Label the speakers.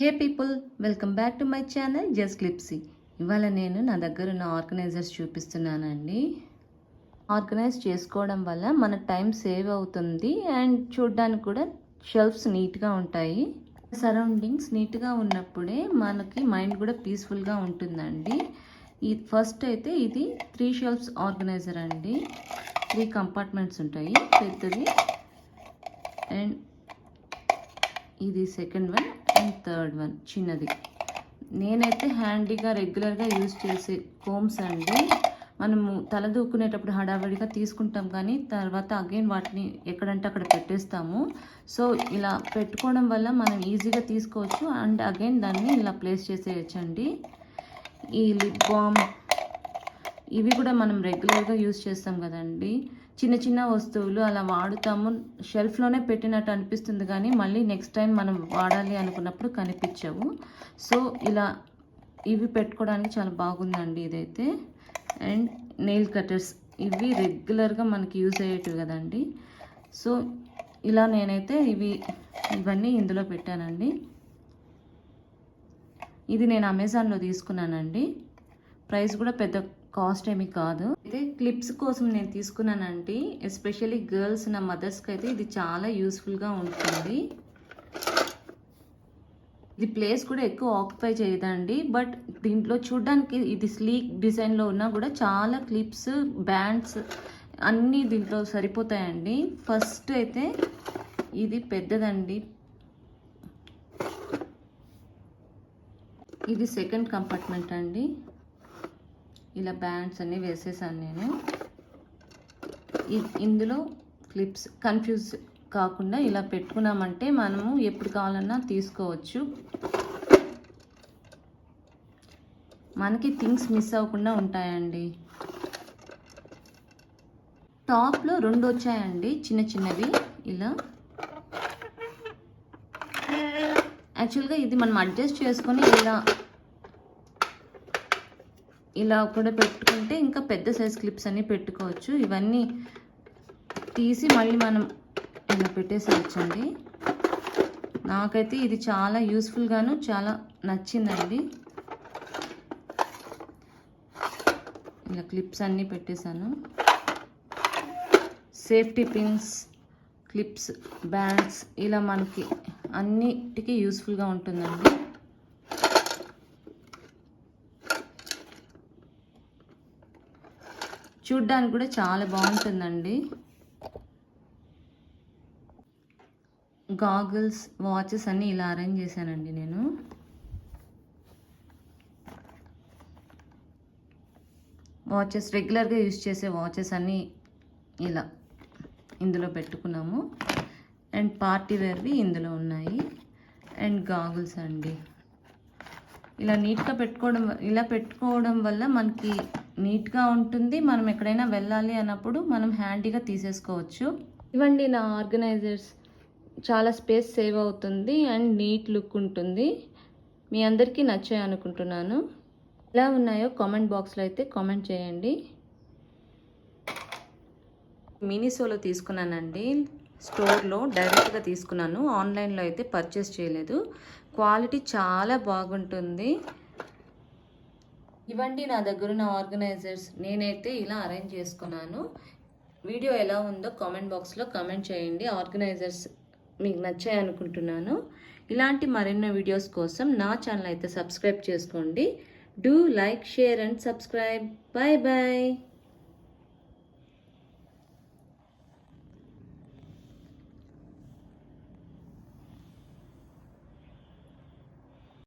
Speaker 1: Hey people welcome back to my channel just క్లిప్సీ. ఇవాళ నేను నా దగ్గర ఉన్న ఆర్గనైజర్స్ చూపిస్తున్నానండి. ఆర్గనైజ్ చేసుకోవడం వల్ల మన టైం సేవ్ అవుతుంది అండ్ చూడడానికి కూడా షెల్ఫ్స్ నీట్గా ఉంటాయి. సరౌండింగ్స్ నీట్గా ఉన్నప్పుడే మనకి మైండ్ కూడా పీస్ఫుల్గా ఉంటుందండి. ఈ ఫస్ట్ అయితే ఇది త్రీ షెల్ఫ్స్ ఆర్గనైజర్ అండి. త్రీ కంపార్ట్మెంట్స్ ఉంటాయి పెద్దది. అండ్ ఇది second one. And third one చిన్నది. నేనైతే హ్యాండీగా రెగ్యులర్గా యూజ్ చేసే కోమ్స్ అండి. మనము తల దూకునేటప్పుడు హడావిడిగా తీసుకుంటాం కానీ తర్వాత అగైన్ వాటిని ఎక్కడంటే అక్కడ పెట్టేస్తాము. సో ఇలా పెట్టుకోవడం వల్ల మనం ఈజీగా తీసుకోవచ్చు. అండ్ అగైన్ దాన్ని ఇలా ప్లేస్ చేసేయచ్చండి. ఈ లిప్ బామ్ ఇవి కూడా మనం రెగ్యులర్గా యూజ్ చేస్తాం కదండి. చిన్న చిన్న వస్తువులు అలా వాడుతాము. షెల్ఫ్లోనే పెట్టినట్టు అనిపిస్తుంది కానీ మళ్ళీ నెక్స్ట్ టైం మనం వాడాలి అనుకున్నప్పుడు కనిపించవు. సో ఇలా ఇవి పెట్టుకోవడానికి చాలా బాగుందండి ఇదైతే. అండ్ నెయిల్ కట్టర్స్ ఇవి రెగ్యులర్గా మనకి యూజ్ అయ్యేటివి కదండి. సో ఇలా నేనైతే ఇవి ఇవన్నీ ఇందులో పెట్టానండి. ఇది నేను అమెజాన్లో తీసుకున్నానండి. ప్రైస్ కూడా పెద్ద కాస్ట్ ఏమి కాదు. అయితే క్లిప్స్ కోసం నేను తీసుకున్నానండి. ఎస్పెషల్లీ గర్ల్స్ నా మదర్స్కి అయితే ఇది చాలా యూస్ఫుల్గా ఉంటుంది. ఇది ప్లేస్ కూడా ఎక్కువ ఆక్యుపై చేయదండి. బట్ దీంట్లో చూడడానికి ఇది స్లీక్ డిజైన్లో ఉన్నా కూడా చాలా క్లిప్స్ బ్యాండ్స్ అన్నీ దీంట్లో సరిపోతాయండి. ఫస్ట్ అయితే ఇది పెద్దదండి. ఇది సెకండ్ కంపార్ట్మెంట్ అండి. ఇలా బ్యాండ్స్ అన్నీ వేసేసాను నేను. ఇ- ఇందులో క్లిప్స్ కన్ఫ్యూజ్ కాకుండా ఇలా పెట్టుకున్నామంటే మనము ఎప్పుడు కావాలన్నా తీసుకోవచ్చు. మనకి థింగ్స్ మిస్ అవ్వకుండా ఉంటాయండి. టాప్లో రెండు వచ్చాయండి చిన్న చిన్నవి. ఇలా. యాక్చువల్గా ఇది మనం అడ్జస్ట్ చేసుకొని ఇలా ఇలా కూడా పెట్టుకుంటే ఇంకా పెద్ద సైజ్ క్లిప్స్ అన్నీ పెట్టుకోవచ్చు. ఇవన్నీ తీసి మళ్ళీ మనం ఇలా పెట్టేసేయచ్చండి నాకైతే ఇది చాలా యూస్ఫుల్గాను చాలా నచ్చిందండి. ఇలా క్లిప్స్ అన్నీ పెట్టేశాను. సేఫ్టీ పిన్స్ క్లిప్స్ బ్యాండ్స్ ఇలా మనకి అన్నిటికీ యూస్ఫుల్గా ఉంటుందండి. చూడ్డానికి కూడా చాలా బాగుంటుందండి. గాగుల్స్ వాచెస్ అన్నీ ఇలా అరేంజ్ చేశానండి నేను. వాచెస్ రెగ్యులర్గా యూజ్ చేసే వాచెస్ అన్నీ ఇలా ఇందులో పెట్టుకున్నాము. అండ్ పార్టీ వేర్వి ఇందులో ఉన్నాయి. అండ్ గాగుల్స్ అండి. ఇలా నీట్గా పెట్టుకోవడం ఇలా పెట్టుకోవడం వల్ల మనకి నీట్గా ఉంటుంది. మనం ఎక్కడైనా వెళ్ళాలి అన్నప్పుడు మనం హ్యాండీగా తీసేసుకోవచ్చు. ఇవ్వండి నా ఆర్గనైజర్స్ చాలా స్పేస్ సేవ్ అవుతుంది అండ్ నీట్ లుక్ ఉంటుంది. మీ అందరికీ నచ్చాయి అనుకుంటున్నాను. ఎలా ఉన్నాయో కామెంట్ బాక్స్లో అయితే కామెంట్ చేయండి. మినీసోలో తీసుకున్నానండి. స్టోర్లో డైరెక్ట్గా తీసుకున్నాను. ఆన్లైన్లో అయితే పర్చేస్ చేయలేదు. క్వాలిటీ చాలా బాగుంటుంది. ఇవ్వండి నా దగ్గర ఉన్న ఆర్గనైజర్స్. నేనైతే ఇలా అరేంజ్ చేసుకున్నాను. వీడియో ఎలా ఉందో కామెంట్ బాక్స్లో కామెంట్ చేయండి. ఆర్గనైజర్స్ మీకు నచ్చాయి అనుకుంటున్నాను. ఇలాంటి మరెన్నో వీడియోస్ కోసం నా ఛానల్ అయితే సబ్స్క్రైబ్ చేసుకోండి. Do like share and subscribe. Bye bye